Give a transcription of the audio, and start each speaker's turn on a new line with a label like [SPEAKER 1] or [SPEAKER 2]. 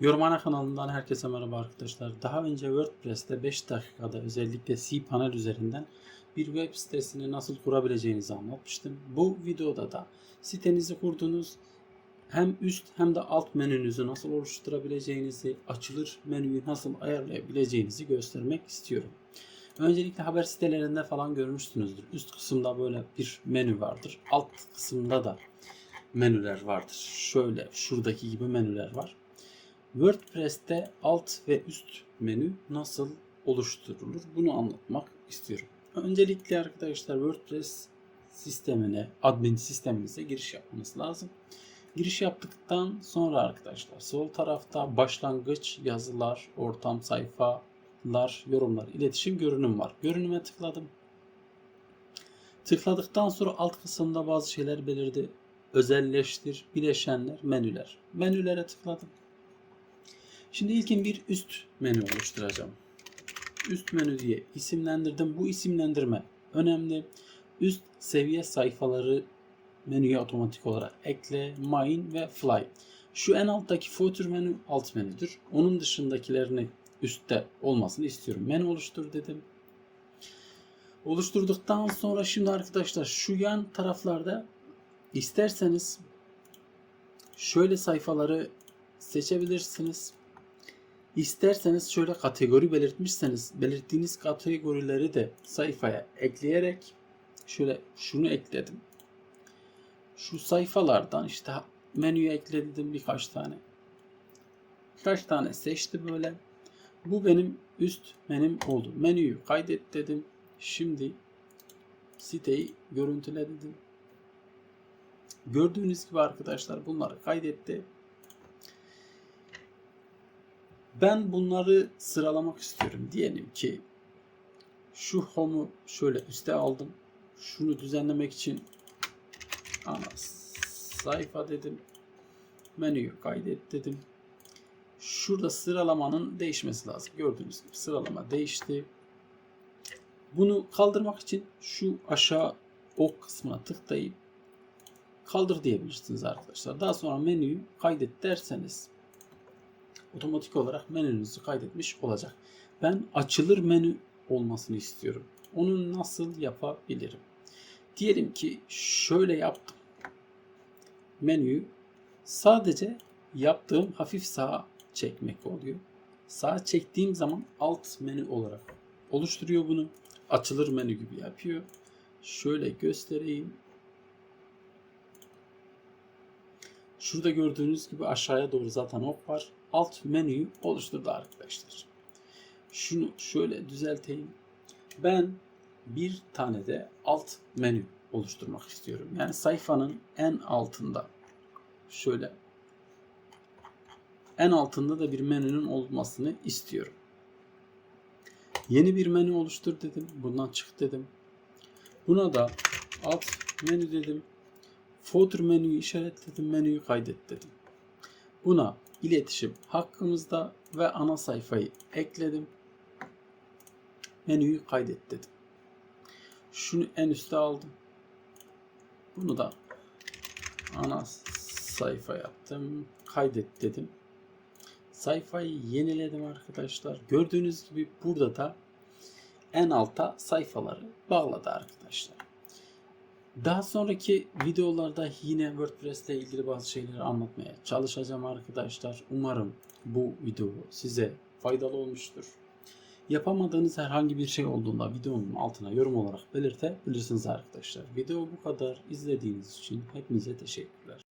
[SPEAKER 1] Yorumhane kanalından herkese merhaba arkadaşlar. Daha önce WordPress'te 5 dakikada özellikle cPanel üzerinden bir web sitesini nasıl kurabileceğinizi anlatmıştım. Bu videoda da sitenizi kurdunuz hem üst hem de alt menünüzü nasıl oluşturabileceğinizi, açılır menüyü nasıl ayarlayabileceğinizi göstermek istiyorum. Öncelikle haber sitelerinde falan görmüşsünüzdür. Üst kısımda böyle bir menü vardır. Alt kısımda da menüler vardır. Şöyle şuradaki gibi menüler var. WordPress'te alt ve üst menü nasıl oluşturulur bunu anlatmak istiyorum. Öncelikle arkadaşlar WordPress sistemine, admin sistemimize giriş yapmamız lazım. Giriş yaptıktan sonra arkadaşlar sol tarafta başlangıç, yazılar, ortam, sayfalar, yorumlar, iletişim, görünüm var. Görünüme tıkladım. Tıkladıktan sonra alt kısımda bazı şeyler belirdi. Özelleştir, bileşenler, menüler. Menülere tıkladım. Şimdi ilkin bir üst menü oluşturacağım. Üst menü diye isimlendirdim. Bu isimlendirme önemli. Üst seviye sayfaları menüye otomatik olarak ekle, mine ve fly. Şu en alttaki footer menü alt menüdür. Onun dışındakilerini üstte olmasını istiyorum. Menü oluştur dedim. Oluşturduktan sonra şimdi arkadaşlar şu yan taraflarda isterseniz şöyle sayfaları seçebilirsiniz. İsterseniz şöyle kategori belirtmişseniz belirttiğiniz kategorileri de sayfaya ekleyerek şöyle şunu ekledim. Şu sayfalardan işte menüye ekledim birkaç tane. Birkaç tane seçti böyle. Bu benim üst menüm oldu. Menüyü kaydet dedim. Şimdi siteyi görüntüle dedim. Gördüğünüz gibi arkadaşlar bunları kaydetti. Ben bunları sıralamak istiyorum. Diyelim ki şu home'u şöyle üste aldım. Şunu düzenlemek için ana sayfa dedim. Menüyü kaydet dedim. Şurada sıralamanın değişmesi lazım. Gördüğünüz gibi sıralama değişti. Bunu kaldırmak için şu aşağı ok kısmına tıklayıp kaldır diyebilirsiniz arkadaşlar. Daha sonra menüyü kaydet derseniz otomatik olarak menünüzü kaydetmiş olacak. Ben açılır menü olmasını istiyorum. Onu nasıl yapabilirim? Diyelim ki şöyle yaptım. Menüyü sadece yaptığım hafif sağa çekmek oluyor. Sağa çektiğim zaman alt menü olarak oluşturuyor bunu. Açılır menü gibi yapıyor. Şöyle göstereyim. Şurada gördüğünüz gibi aşağıya doğru zaten ok var. Alt menüyü oluşturdu arkadaşlar. Şunu şöyle düzelteyim. Ben bir tane de alt menü oluşturmak istiyorum. Yani sayfanın en altında şöyle en altında da bir menünün olmasını istiyorum. Yeni bir menü oluştur dedim. Bundan çık dedim. Buna da alt menü dedim. Footer menüyü işaretledim. Menüyü kaydet dedim. Buna iletişim hakkımızda ve ana sayfayı ekledim. Menüyü kaydet dedim. Şunu en üste aldım. Bunu da ana sayfa yaptım. Kaydet dedim. Sayfayı yeniledim arkadaşlar. Gördüğünüz gibi burada da en alta sayfaları bağladı arkadaşlar. Daha sonraki videolarda yine WordPress ile ilgili bazı şeyleri anlatmaya çalışacağım arkadaşlar. Umarım bu video size faydalı olmuştur. Yapamadığınız herhangi bir şey olduğunda videonun altına yorum olarak belirtebilirsiniz arkadaşlar. Video bu kadar. İzlediğiniz için hepinize teşekkürler.